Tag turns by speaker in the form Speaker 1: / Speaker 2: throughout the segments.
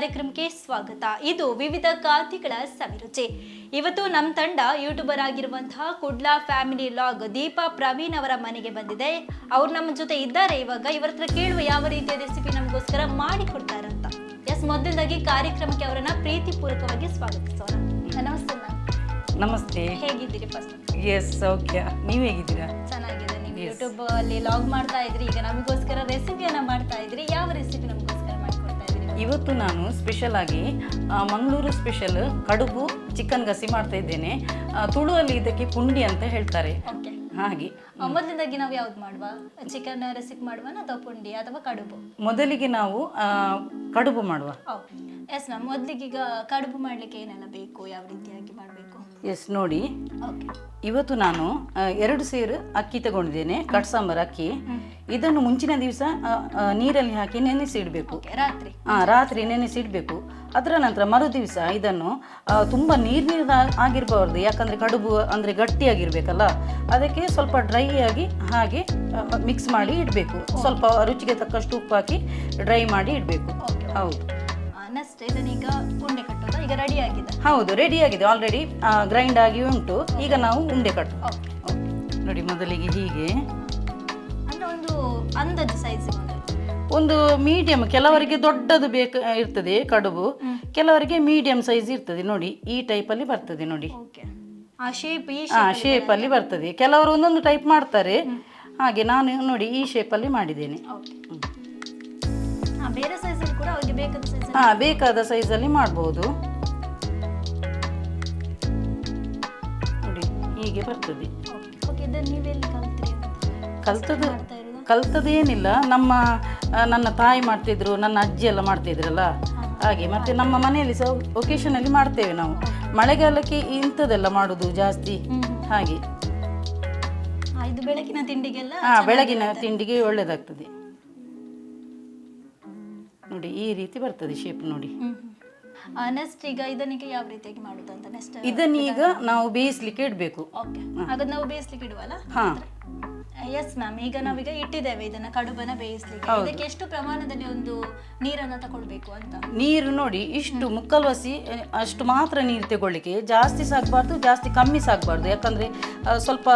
Speaker 1: ಕಾರ್ಯಕ್ರಮಕ್ಕೆ ಸ್ವಾಗತ. ಇದು ವಿವಿಧ ಕಾತಿಗಳ ಸವಿರುಚಿ. ಇವತ್ತು ನಮ್ಮ ತಂಡ ಯೂಟ್ಯೂಬರ್ ಆಗಿರುವಂತಹ ಕುಡ್ಲಾ ಫ್ಯಾಮಿಲಿ ಲಾಗ್ ದೀಪಾ ಪ್ರವೀಣ್ ಅವರ ಮನೆಗೆ ಬಂದಿದೆ. ಅವ್ರು ನಮ್ಮ ಜೊತೆ ಇದ್ದಾರೆ ಇವಾಗ. ಇವರ ಹತ್ರ ಕೇಳುವ ಯಾವ ರೀತಿಯ ರೆಸಿಪಿ ನಮಗೋಸ್ಕರ ಮಾಡಿ ಕೊಡ್ತಾರಂತ. ಎಸ್ ಮೊದಲಾಗಿ ಕಾರ್ಯಕ್ರಮಕ್ಕೆ ಅವರನ್ನ ಪ್ರೀತಿಪೂರ್ವಕವಾಗಿ ಸ್ವಾಗತಿಸೋಣ. ನಮಸ್ತೆ
Speaker 2: ನಮಸ್ತೆ.
Speaker 1: ಹೇಗಿದ್ದೀರಿ ಫಸ್ಟ್
Speaker 2: ಎಸ್ ಸೌಖ್ಯ ನೀವು ಹೇಗಿದ್ದೀರಾ?
Speaker 1: ಚೆನ್ನಾಗಿದೆ ನೀವು ಯೂಟ್ಯೂಬ್ ಅಲ್ಲಿ ಲಾಗ್ ಮಾಡ್ತಾ ಇದ್ರಿ. ಈಗ ನಮಗೋಸ್ಕರ ರೆಸಿಪಿಯನ್ನ ಮಾಡ್ತಾ ಇದ್ರಿ. ಯಾವ ರೆಸಿಪಿ ನಮಗೋಸ್ಕರ?
Speaker 2: ಇವತ್ತು ನಾನು ಸ್ಪೆಷಲ್ ಆಗಿ ಆ, ಮಂಗಳೂರು ಸ್ಪೆಷಲ್ ಕಡುಬು ಚಿಕನ್ ಗಸಿ ಮಾಡ್ತಾ ಇದ್ದೇನೆ. ತುಳುವಲ್ಲಿ ಇದಕ್ಕೆ ಪುಂಡಿ ಅಂತ ಹೇಳ್ತಾರೆ. ಹಾಗೆ.
Speaker 1: ಮೊದಲನೇದಾಗಿ ನಾವು ಯಾವ್ದು ಮಾಡುವ? ಚಿಕನ್ ರೆಸಿಪಿ ಮಾಡುವ ಅಥವಾ ಪುಂಡಿ ಅಥವಾ ಕಡುಬು?
Speaker 2: ಮೊದಲಿಗೆ ನಾವು ಕಡುಬು ಮಾಡುವ.
Speaker 1: ಎಸ್ ಮ್ಯಾಮ್ ಮೊದಲಿಗೆ ಈಗ ಕಡುಬು ಮಾಡ್ಲಿಕ್ಕೆ ಏನೆಲ್ಲ ಬೇಕು? ಯಾವ ರೀತಿಯಾಗಿ ಮಾಡಬೇಕು?
Speaker 2: ಎಸ್ ನೋಡಿ. ಇವತ್ತು ನಾನು ಎರಡು ಸೇರು ಅಕ್ಕಿ ತಗೊಂಡಿದ್ದೇನೆ. ಕಟ್ ಸಾಂಬಾರ್ ಅಕ್ಕಿ. ಇದನ್ನು ಮುಂಚಿನ ದಿವಸ ನೀರಲ್ಲಿ ಹಾಕಿ ನೆನೆಸಿಡಬೇಕು.
Speaker 1: ಓಕೆ ರಾತ್ರಿ.
Speaker 2: ಆ, ರಾತ್ರಿ ನೆನೆಸಿಡಬೇಕು. ಅದರ ನಂತರ ಮರು ದಿವಸ ಇದನ್ನು ತುಂಬ ನೀರು ನೀರು ಆಗಿರಬಾರ್ದು. ಯಾಕಂದರೆ ಕಡುಬು ಅಂದರೆ ಗಟ್ಟಿಯಾಗಿರ್ಬೇಕಲ್ಲ. ಅದಕ್ಕೆ ಸ್ವಲ್ಪ ಡ್ರೈ ಆಗಿ ಹಾಗೆ ಮಿಕ್ಸ್ ಮಾಡಿ ಇಡಬೇಕು. ಸ್ವಲ್ಪ ರುಚಿಗೆ ತಕ್ಕಷ್ಟು ಉಪ್ಪು ಹಾಕಿ ಡ್ರೈ ಮಾಡಿ ಇಡಬೇಕು. ಹೌದು.
Speaker 1: ನೆಕ್ಸ್ಟ್ ಇದನ್ನೀಗ ಉಂಡೆ ಕಟ್ಟೋದ? ಈಗ ರೆಡಿ ಆಗಿದೆ.
Speaker 2: ಹೌದು ರೆಡಿ ಆಗಿದೆ. ಆಲ್ರೆಡಿ ಗ್ರೈಂಡ್ ಆಗಿ ಉಂಟು. ಈಗ ನಾವು ಉಂಡೆ ಕಟ್ಟು ನೋಡಿ ಮೊದಲಿಗೆ ಹೀಗೆ.
Speaker 1: ಅಂದಾಜು ಸೈಜ್
Speaker 2: ಒಂದು ಮೀಡಿಯಂ ಕೆಲವರಿಗೆ ದೊಡ್ಡದು ಬೇಕು ಇರ್ತದೆ ಕಡುಬು. ಕೆಲವರಿಗೆ ಮೀಡಿಯಂ ಸೈಜ್ ಇರ್ತದೆ ನೋಡಿ. ಈ ಟೈಪಲ್ಲಿ ಬರ್ತದೆ ನೋಡಿ.
Speaker 1: ಆ ಶೇಪ್ ಈ
Speaker 2: ಆ ಶೇಪಲ್ಲಿ ಬರ್ತದೆ. ಕೆಲವರು ಒಂದೊಂದು ಟೈಪ್ ಮಾಡ್ತಾರೆ. ಹಾಗೆ ನಾನು ನೋಡಿ ಈ ಶೇಪಲ್ಲಿ ಮಾಡಿದ್ದೇನೆ.
Speaker 1: ಬೇರೆ ಸೈಜಲ್ಲಿ ಕೂಡ ಅವರಿಗೆ ಬೇಕಾದ ಸೈಜ್
Speaker 2: ಅಲ್ಲಿ ಬೇಕಾದ ಸೈಜಲ್ಲಿ ಮಾಡ್ಬೋದು. ನೋಡಿ ಹೀಗೆ ಬರ್ತದೆ.
Speaker 1: ಓಕೆ ಇದನ್ನ ನೀವೆಲ್ಲಿ ಕಲ್ತ್ರಿ
Speaker 2: ಕಲ್ತದ್ದು ಕಲ್ತದೇನಿಲ್ಲ. ನಮ್ಮ ನನ್ನ ತಾಯಿ ಮಾಡ್ತಿದ್ರು ನನ್ನ ಅಜ್ಜಿ ಎಲ್ಲ ಮಾಡ್ತಿದ್ರಲ್ಲ? ಹಾಗೆ ಮತ್ತೆ ನಮ್ಮ ಮನೆಯಲ್ಲಿ ಸಹ ಒಕೇಶನಲ್ಲಿ ಮಾಡ್ತೇವೆ ನಾವು. ಮಳೆಗಾಲಕ್ಕೆ ಇಂಥದ್ದೆಲ್ಲ ಮಾಡೋದು ಜಾಸ್ತಿ. ಹಾಗೆ.
Speaker 1: ಇದು ಬೆಳಗಿನ ತಿಂಡಿಗೆಲ್ಲ
Speaker 2: ಹಾ ಬೆಳಗಿನ ತಿಂಡಿಗೆ ಒಳ್ಳೇದಾಗ್ತದೆ. ನೋಡಿ ಈ ರೀತಿ ಬರ್ತದೆ ಶೇಪ್ ನೋಡಿ.
Speaker 1: ನೆಕ್ಸ್ಟ್ ಈಗ ಇದನ್ನೀಗ ಯಾವ ರೀತಿಯಾಗಿ ಮಾಡುದು ಅಂತ? ನೆಕ್ಸ್ಟ್
Speaker 2: ಇದನ್ನೀಗ ನಾವು ಬೇಯಿಸ್ಲಿಕ್ಕೆ ಇಡಬೇಕು.
Speaker 1: ಓಕೆ ಹಾಗಾದ್ರೆ ನಾವು ಬೇಯಿಸ್ಲಿಕ್ಕೆ ಇಡುವಲ್ಲ?
Speaker 2: ಹಾ.
Speaker 1: ಎಸ್ ಮ್ಯಾಮ್ ಈಗ ನಾವೀಗ ಇಟ್ಟಿದ್ದೇವೆ ಇದನ್ನ ಕಡುಬನ್ನ ಬೇಯಿಸ್ಲಿಕ್ಕೆ. ಇದಕ್ಕೆ ಎಷ್ಟು ಪ್ರಮಾಣದಲ್ಲಿ ಒಂದು ನೀರನ್ನ ತಗೊಳ್ಬೇಕು ಅಂತ?
Speaker 2: ನೀರು ನೋಡಿ ಇಷ್ಟು ಮುಕ್ಕಲ್ವಸಿ ಅಷ್ಟು ಮಾತ್ರ ನೀರು ತಗೊಳ್ಳಿಕ್ಕೆ. ಜಾಸ್ತಿ ಸಾಗಬಾರ್ದು ಜಾಸ್ತಿ ಕಮ್ಮಿ ಸಾಗಬಾರ್ದು ಯಾಕಂದ್ರೆ ಸ್ವಲ್ಪ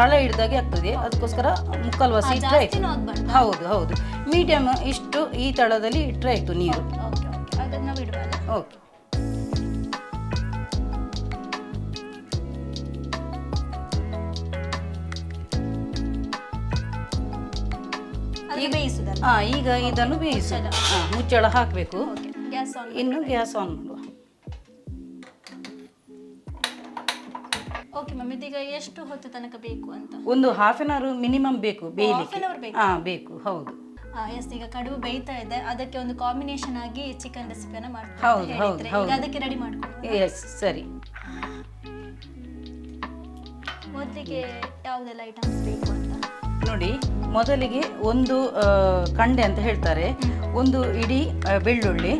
Speaker 2: ತಳ ಹಿಡ್ದಾಗೆ ಆಗ್ತದೆ. ಅದಕ್ಕೋಸ್ಕರ ಮುಕ್ಕಲ್ವಸಿ ಇಟ್ಟರೆ ಆಯ್ತು
Speaker 1: ಜಾಸ್ತಿನೂ ಆಗ್ಬಾರ್ದು.
Speaker 2: ಹೌದು ಹೌದು. ಮೀಡಿಯಮ್ ಇಷ್ಟು ಈ ತಳದಲ್ಲಿ ಇಟ್ಟರೆ ಆಯ್ತು ನೀರು.
Speaker 1: ಓಕೆ ಓಕೆ ಹಾಗಾದ್ರೆ ನಾವು
Speaker 2: ಓಕೆ.
Speaker 1: ಅದು ಬೇಯಿಸುದಲ್ಲ?
Speaker 2: ಹಾಂ ಈಗ ಇದನ್ನು ಬೇಯಿಸೋದು ಹಾ ಮುಚ್ಚಳ ಹಾಕಬೇಕು.
Speaker 1: ಗ್ಯಾಸ್ ಆನ್
Speaker 2: ಇನ್ನು ಗ್ಯಾಸ್ ಆನ್ ಮಾಡುವ.
Speaker 1: ಓಕೆ ಮ್ಯಾಮ್ ಇದೀಗ ಎಷ್ಟು ಹೊತ್ತು ತನಕ ಬೇಕು ಅಂತ?
Speaker 2: ಒಂದು ಹಾಫ್ ಅನ್ ಅವರ್ ಮಿನಿಮಮ್ ಬೇಕು ಬೇಯಲಿಕ್ಕೆ.
Speaker 1: ಹಾಫ್ ಅವರ್ ಬೇಕು.
Speaker 2: ಹಾ ಬೇಕು ಹೌದು.
Speaker 1: ಎಸ್ ಈಗ ಕಡುಬು ಬೇಯ್ತಾ ಇದೆ. ಅದಕ್ಕೆ ಒಂದು ಕಾಂಬಿನೇಷನ್ ಆಗಿ ಚಿಕನ್ ರೆಸಿಪಿಯನ್ನ
Speaker 2: ಹೌದು, ಹೌದು, ಹೌದು.
Speaker 1: ಈಗ ಅದಕ್ಕೆ ರೆಡಿ ಮಾಡ್ಕೊಳ್ಳಿ
Speaker 2: ಎಸ್ ಸರಿ.
Speaker 1: ಮೊದಲಿಗೆ ಯಾವುದೆಲ್ಲ ಐಟಮ್ಸ್ ಬೇಕು ಅಂತ?
Speaker 2: ನೋಡಿ ಮೊದಲಿಗೆ ಒಂದು ಕಂಡೆ ಅಂತ ಹೇಳ್ತಾರೆ. ಒಂದು ಇಡೀ ಬೆಳ್ಳುಳ್ಳಿ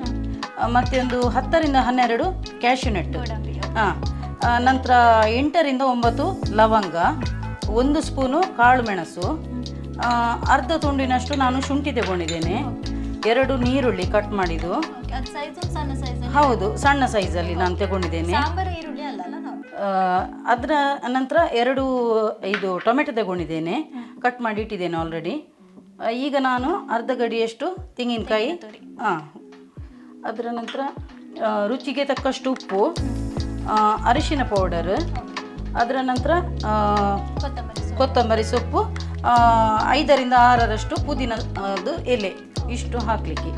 Speaker 2: ಮತ್ತೆ ಒಂದು ಹತ್ತರಿಂದ ಹನ್ನೆರಡು ಕ್ಯಾಶ್ಯೂ ನಟ್
Speaker 1: ಗೋಡಂಬಿ
Speaker 2: ಹಾಂ ನಂತರ ಎಂಟರಿಂದ ಒಂಬತ್ತು ಲವಂಗ ಒಂದು ಸ್ಪೂನು ಕಾಳು ಮೆಣಸು ಅರ್ಧ ತುಂಡಿನಷ್ಟು ನಾನು ಶುಂಠಿ ತಗೊಂಡಿದ್ದೇನೆ. ಎರಡು ನೀರುಳ್ಳಿ ಕಟ್ ಮಾಡಿದ್ದು. ಹೌದು ಸಣ್ಣ ಸೈಜಲ್ಲಿ ನಾನು ತಗೊಂಡಿದ್ದೇನೆ. ಅದರ ನಂತರ ಎರಡು ಇದು ಟೊಮೆಟೊ ತಗೊಂಡಿದ್ದೇನೆ. ಕಟ್ ಮಾಡಿ ಇಟ್ಟಿದ್ದೇನೆ ಆಲ್ರೆಡಿ ಈಗ ನಾನು ಅರ್ಧ ಗಡಿಯಷ್ಟು ತೆಂಗಿನಕಾಯಿ ಹಾಂ ಅದರ ನಂತರ ರುಚಿಗೆ ತಕ್ಕಷ್ಟು ಉಪ್ಪು ಅರಿಶಿನ ಪೌಡರ್ ಅದರ ನಂತರ
Speaker 1: ಕೊತ್ತಂಬರಿ ಸೊಪ್ಪು.
Speaker 2: ಐದರಿಂದ ಆರರಷ್ಟು ಪುದೀನ ಅದು ಎಲೆ ಇಷ್ಟು ಹಾಕಲಿಕ್ಕೆ.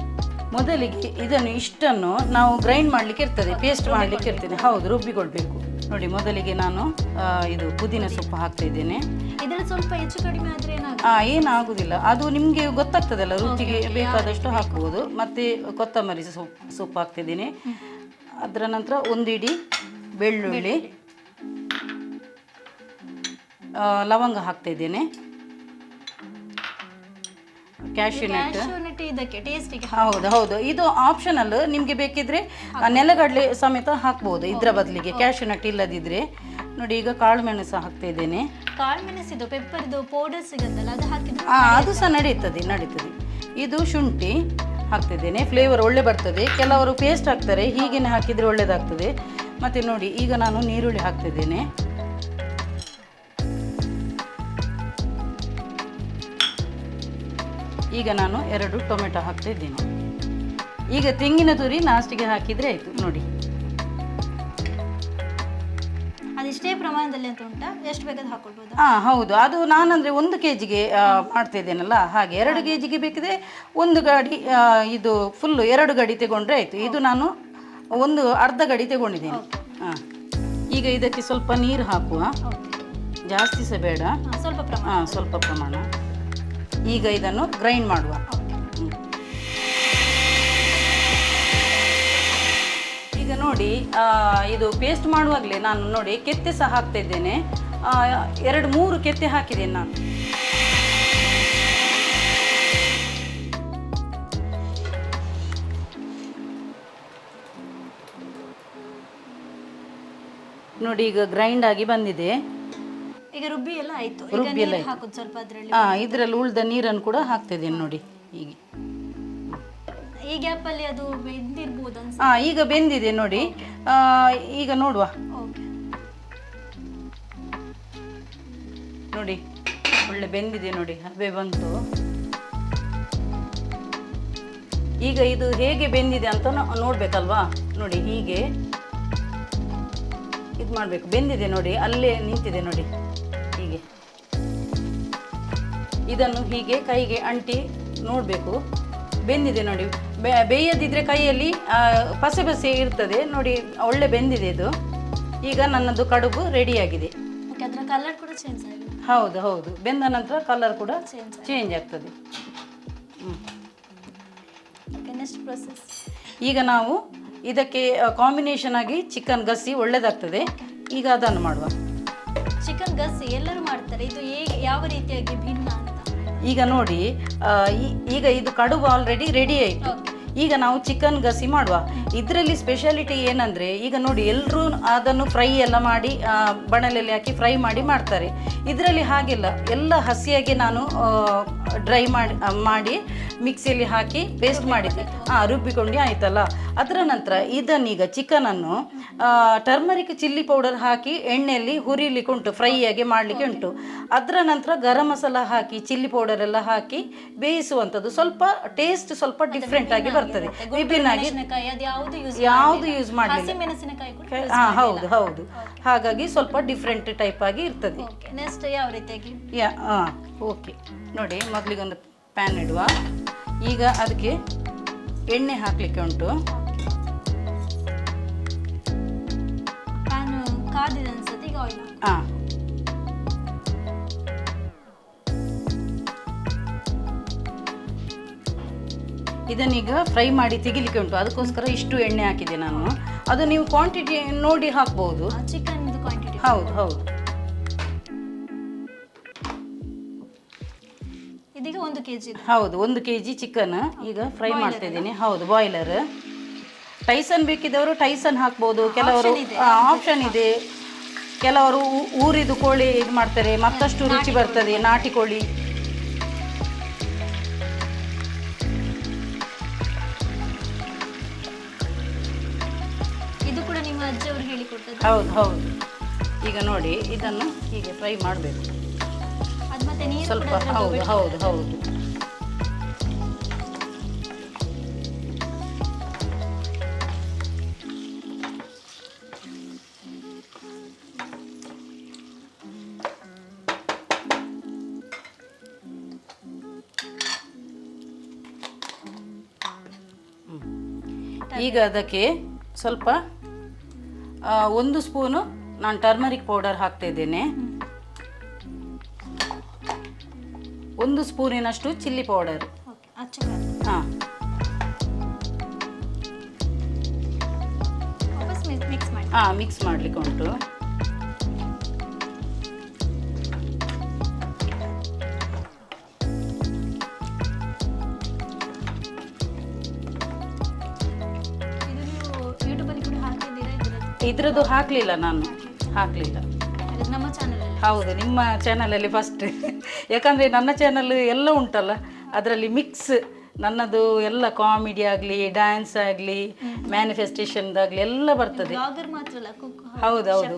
Speaker 2: ಮೊದಲಿಗೆ ಇದನ್ನು ಇಷ್ಟನ್ನು ನಾವು ಗ್ರೈಂಡ್ ಮಾಡಲಿಕ್ಕೆ ಇರ್ತದೆ ಪೇಸ್ಟ್ ಮಾಡಲಿಕ್ಕೆ ಇರ್ತದೆ. ಹೌದು ರುಬ್ಬಿಕೊಳ್ಬೇಕು. ನೋಡಿ ಮೊದಲಿಗೆ ನಾನು ಇದು ಪುದೀನ ಸೊಪ್ಪು ಹಾಕ್ತಾ ಇದ್ದೇನೆ.
Speaker 1: ಇದರಲ್ಲಿ ಸ್ವಲ್ಪ ಹೆಚ್ಚು ಕಡಿಮೆ ಆದ್ರೆ
Speaker 2: ಏನಾಗುದಿಲ್ಲ. ಅದು ನಿಮಗೆ ಗೊತ್ತಾಗ್ತದಲ್ಲ ರುಚಿಗೆ ಬೇಕಾದಷ್ಟು ಹಾಕಬಹುದು ಮತ್ತೆ ಕೊತ್ತಂಬರಿ ಸೊಪ್ಪು ಸೊಪ್ಪು ಹಾಕ್ತಿದ್ದೀನಿ ಅದರ ನಂತರ ಒಂದಿಡಿ ಬೆಳ್ಳುಳ್ಳಿ. ಲವಂಗ ಹಾಕ್ತಾ ಇದ್ದೇನೆ. ಕ್ಯಾಶ್ಯೂ ನಟ್
Speaker 1: ಕ್ಯಾಶು ನಟ್ ಇದಕ್ಕೆ ಟೇಸ್ಟಿಗೆ
Speaker 2: ಹೌದು ಹೌದು. ಇದು ಆಪ್ಷನಲ್ ನಿಮಗೆ ಬೇಕಿದ್ರೆ ನೆಲಗಡಲೆ ಸಮೇತ ಹಾಕ್ಬೋದು ಇದರ ಬದಲಿಗೆ. ಕ್ಯಾಶ್ಯೂ ನಟ್ ಇಲ್ಲದಿದ್ರೆ. ನೋಡಿ ಈಗ ಕಾಳು ಮೆಣಸು ಹಾಕ್ತಾ ಇದ್ದೇನೆ.
Speaker 1: ಕಾಳು ಮೆಣಸಿದು ಪೆಪ್ಪರ್ದು ಪೌಡರ್ ಸಿಗುತ್ತಲ್ಲ ಅದು ಹಾಕಿದ್ರೆ
Speaker 2: ಆ, ಅದು ಸಹ ನಡೀತದೆ ನಡೀತದೆ. ಇದು ಶುಂಠಿ ಹಾಕ್ತಿದ್ದೇನೆ ಫ್ಲೇವರ್ ಒಳ್ಳೆ ಬರ್ತದೆ. ಕೆಲವರು ಪೇಸ್ಟ್ ಹಾಕ್ತಾರೆ ಹೀಗೇನೆ ಹಾಕಿದರೆ ಒಳ್ಳೆಯದಾಗ್ತದೆ ಮತ್ತೆ ನೋಡಿ ಈಗ ನಾನು ನೀರುಳ್ಳಿ ಹಾಕ್ತಿದ್ದೇನೆ ಈಗ ನಾನು ಎರಡು ಟೊಮೆಟೊ ಹಾಕ್ತಿದ್ದೇನೆ. ಈಗ ತೆಂಗಿನ ತುರಿ ಲಾಸ್ಟಿಗೆ ಹಾಕಿದರೆ ಆಯಿತು ನೋಡಿ.
Speaker 1: ಅದಿಷ್ಟೇ ಪ್ರಮಾಣದಲ್ಲಿ ಅಂತ ಉಂಟಾ? ಎಷ್ಟು ಬೇಕಾದ್ರೆ ಹಾಕೊಳ್ಬೋದು?
Speaker 2: ಹಾಂ ಹೌದು. ಅದು ನಾನಂದರೆ ಒಂದು ಕೆ ಜಿಗೆ ಮಾಡ್ತಿದ್ದೇನಲ್ಲ ಹಾಗೆ. ಎರಡು ಕೆ ಜಿಗೆ ಬೇಕಿದ್ರೆ ಒಂದು ಗಾಡಿ ಇದು ಫುಲ್ಲು ಎರಡು ಗಡಿ ತಗೊಂಡ್ರೆ ಆಯಿತು. ಇದು ನಾನು ಒಂದು ಅರ್ಧ ಗಡಿ ತಗೊಂಡಿದ್ದೇನೆ. ಹಾಂ. ಈಗ ಇದಕ್ಕೆ ಸ್ವಲ್ಪ ನೀರು ಹಾಕುವ. ಜಾಸ್ತಿ ಸಹ ಬೇಡ.
Speaker 1: ಸ್ವಲ್ಪ ಪ್ರಮಾಣ.
Speaker 2: ಹಾಂ ಸ್ವಲ್ಪ ಪ್ರಮಾಣ. ಈಗ ಇದನ್ನು ಗ್ರೈಂಡ್ ಮಾಡುವ. ಈಗ ನೋಡಿ ಇದು ಪೇಸ್ಟ್ ಮಾಡುವಾಗಲೇ ನಾನು ನೋಡಿ ಕೆತ್ತೆ ಸಹ ಹಾಕ್ತಾ ಇದ್ದೇನೆ. ಎರಡು ಮೂರು ಕೆತ್ತೆ ಹಾಕಿದ್ದೇನೆ ನಾನು. ನೋಡಿ, ಈಗ ಗ್ರೈಂಡ್ ಆಗಿ ಬಂದಿದೆ.
Speaker 1: ಈಗ ರುಬ್ಬಿ ಎಲ್ಲ ಆಯ್ತು. ಈಗ
Speaker 2: ರುಬ್ಬಿ ಎಲ್ಲ
Speaker 1: ನೀರು
Speaker 2: ಆಯ್ತು.
Speaker 1: ಹಾಕುದು ಸ್ವಲ್ಪ ಅದರಲ್ಲಿ.
Speaker 2: ಹಾ ಇದರಲ್ಲಿ ಉಳಿದ ನೀರನ್ನು ಕೂಡ ಹಾಕ್ತಿದೆ ನೋಡಿ ಹೀಗೆ.
Speaker 1: ಈ ಗ್ಯಾಪ್ ಅಲ್ಲಿ ಅದು ಬೆಂದಿರ್ಬೋದು ಅನ್ಸ
Speaker 2: ಹಾ ಈಗ ಬೆಂದಿದೆ ನೋಡಿ. ಆ, ಈಗ ನೋಡುವ.
Speaker 1: ಓಕೆ
Speaker 2: ನೋಡಿ ಒಳ್ಳೆ ಬೆಂದಿದೆ ನೋಡಿ ಹಬೆ ಬಂತು. ಈಗ ಇದು ಹೇಗೆ ಬೆಂದಿದೆ ಅಂತ ನೋ- ನೋಡ್ಬೇಕಲ್ವಾ? ನೋಡಿ ಹೀಗೆ. ಇದು ಮಾಡಬೇಕು. ಬೆಂದಿದೆ ನೋಡಿ ಅಲ್ಲೇ ನಿಂತಿದೆ ನೋಡಿ. ಇದನ್ನು ಹೀಗೆ ಕೈಗೆ ಅಂಟಿ ನೋಡಬೇಕು. ಬೆಂದಿದೆ ನೋಡಿ. ಬೇಯದಿದ್ದರೆ ಕೈಯಲ್ಲಿ ಪಸೆ ಪಸೆ ಇರ್ತದೆ. ನೋಡಿ ಒಳ್ಳೆ ಬೆಂದಿದೆ ಇದು. ಈಗ ನನ್ನದು ಕಡುಬು ರೆಡಿಯಾಗಿದೆ.
Speaker 1: ಕಲರ್ ಕೂಡ ಚೇಂಜ್
Speaker 2: ಹೌದು ಹೌದು. ಬೆಂದ ನಂತರ ಕಲರ್ ಕೂಡ ಚೇಂಜ್ ಆಗ್ತದೆ. ಈಗ ನಾವು ಇದಕ್ಕೆ ಕಾಂಬಿನೇಷನ್ ಆಗಿ ಚಿಕನ್ ಗಸಿ ಒಳ್ಳೆದಾಗ್ತದೆ. ಈಗ ಅದನ್ನು ಮಾಡುವ.
Speaker 1: ಚಿಕನ್ ಗಸಿ ಎಲ್ಲರೂ ಮಾಡ್ತಾರೆ. ಇದು ಹೇಗೆ ಯಾವ ರೀತಿಯಾಗಿ ಭಿನ್ನ
Speaker 2: ಈಗ ನೋಡಿ ಈಗ ಇದು ಕಡುಬು ಆಲ್ರೆಡಿ ರೆಡಿ ಆಯಿತು. ಈಗ ನಾವು ಚಿಕನ್ ಗಸಿ ಮಾಡುವ. ಇದರಲ್ಲಿ ಸ್ಪೆಷಾಲಿಟಿ ಏನಂದರೆ, ಈಗ ನೋಡಿ ಎಲ್ಲರೂ ಅದನ್ನು ಫ್ರೈ ಎಲ್ಲ ಮಾಡಿ ಬಣಲೆಯಲ್ಲಿ ಹಾಕಿ ಫ್ರೈ ಮಾಡಿ ಮಾಡ್ತಾರೆ. ಇದರಲ್ಲಿ ಹಾಗಿಲ್ಲ. ಎಲ್ಲ ಹಸಿಯಾಗಿ ನಾನು ಡ್ರೈ ಮಾಡಿ ಮಾಡಿ ಮಿಕ್ಸಿಯಲ್ಲಿ ಹಾಕಿ ಪೇಸ್ಟ್ ಮಾಡಿದ್ದೆ. ಹಾಂ ರುಬ್ಬಿಕೊಂಡು ಆಯ್ತಲ್ಲ? ಅದರ ನಂತರ ಇದನ್ನೀಗ ಚಿಕನನ್ನು ಟರ್ಮರಿಕ್ ಚಿಲ್ಲಿ ಪೌಡರ್ ಹಾಕಿ ಎಣ್ಣೆಯಲ್ಲಿ ಹುರಿಲಿಕ್ಕೆ ಉಂಟು ಫ್ರೈ ಆಗಿ ಮಾಡಲಿಕ್ಕೆ ಉಂಟು. ಅದರ ನಂತರ ಗರಂ ಮಸಾಲ ಹಾಕಿ ಚಿಲ್ಲಿ ಪೌಡರ್ ಎಲ್ಲ ಹಾಕಿ ಬೇಯಿಸುವಂಥದ್ದು ಸ್ವಲ್ಪ ಟೇಸ್ಟ್ ಸ್ವಲ್ಪ ಡಿಫ್ರೆಂಟ್ ಆಗಿ ಬರ್ತದೆ. ವಿಭಿನ್ನ ಆಗಿ
Speaker 1: ಅದು ಯಾವುದು ಯೂಸ್
Speaker 2: ಮಾಡಲಿಲ್ಲ.
Speaker 1: ಮೆಣಸಿನಕಾಯಿ ಕೂಡ
Speaker 2: ಹಾ ಹೌದು ಹೌದು. ಹಾಗಾಗಿ ಸ್ವಲ್ಪ ಡಿಫ್ರೆಂಟ್ ಟೈಪ್ ಆಗಿ ಇರ್ತದೆ.
Speaker 1: ನೆಕ್ಸ್ಟ್ ಯಾವ ರೀತಿಯಾಗಿ?
Speaker 2: ಯಾ ಹಾಂ ಓಕೆ ನೋಡಿ ಮೊದಲಿಗೊಂದು ಪ್ಯಾನ್ ಇಡುವ. ಈಗ ಅದಕ್ಕೆ ಎಣ್ಣೆ ಹಾಕಲಿಕ್ಕೆ ಉಂಟು.
Speaker 1: ಪ್ಯಾನ್ ಕಾದಿದೆ ಅನ್ಸುತ್ತೆ ಈಗ ಆಯಿಲ್
Speaker 2: ಹಾಂ. ಇದನ್ನೀಗ ಫ್ರೈ ಮಾಡಿ ತೆಗಿಲಿಕ್ಕೆ ಉಂಟು. ಅದಕ್ಕೋಸ್ಕರ ಇಷ್ಟು ಎಣ್ಣೆ ಹಾಕಿದೆ ನಾನು. ಅದು ನೀವು ಕ್ವಾಂಟಿಟಿ ನೋಡಿ ಹಾಕ್ಬೋದು.
Speaker 1: ಚಿಕನ್ ಕ್ವಾಂಟಿಟಿ
Speaker 2: ಹೌದು ಹೌದು.
Speaker 1: ಇದೀಗ ಒಂದು ಕೆ ಜಿ
Speaker 2: ಹೌದು ಒಂದು ಕೆ ಜಿ ಚಿಕನ್ ಈಗ ಫ್ರೈ ಮಾಡ್ತಾ ಇದ್ದೀನಿ. ಹೌದು ಬಾಯ್ಲರ್ ಟೈಸನ್ ಬೇಕಿದ್ದವರು ಟೈಸನ್ ಹಾಕ್ಬೋದು. ಕೆಲವರು ಆಪ್ಷನ್ ಇದೆ. ಕೆಲವರು ಊರಿದು ಕೋಳಿ ಇದು ಮಾಡ್ತಾರೆ. ಮತ್ತಷ್ಟು ರುಚಿ ಬರ್ತದೆ ನಾಟಿ ಕೋಳಿ. ಹೌದು ಹೌದು. ಈಗ ನೋಡಿ ಇದನ್ನು ಹೀಗೆ ಫ್ರೈ ಮಾಡಬೇಕು. ಸ್ವಲ್ಪ ಹೌದು ಹೌದು ಹೌದು. ಈಗ ಅದಕ್ಕೆ ಸ್ವಲ್ಪ ಒಂದು ಸ್ಪೂನು ನಾನು ಟರ್ಮರಿಕ್ ಪೌಡರ್ ಹಾಕ್ತಾ ಇದ್ದೇನೆ. ಒಂದು ಸ್ಪೂನಿನಷ್ಟು ಚಿಲ್ಲಿ ಪೌಡರ್ ಹಾಂ. ಹಾಂ ಮಿಕ್ಸ್ ಮಾಡಲಿಕ್ಕೆ ಉಂಟು.
Speaker 1: ಇದ್ರದ್ದು
Speaker 2: ಹಾಕಲಿಲ್ಲ ನಾನು. ಹಾಕಲಿಲ್ಲ.
Speaker 1: ನಮ್ಮ ಚಾನಲ್
Speaker 2: ಹೌದು ನಿಮ್ಮ ಚಾನಲಲ್ಲಿ ಫಸ್ಟ್ ಯಾಕಂದರೆ ನನ್ನ ಚಾನಲ್ ಎಲ್ಲ ಉಂಟಲ್ಲ ಅದರಲ್ಲಿ ಮಿಕ್ಸ್ ನನ್ನದು ಎಲ್ಲ ಕಾಮಿಡಿ ಆಗಲಿ ಡ್ಯಾನ್ಸ್ ಆಗಲಿ ಮ್ಯಾನಿಫೆಸ್ಟೇಷನ್ದಾಗಲಿ ಎಲ್ಲ ಬರ್ತದೆ.
Speaker 1: ಹೌದೌದು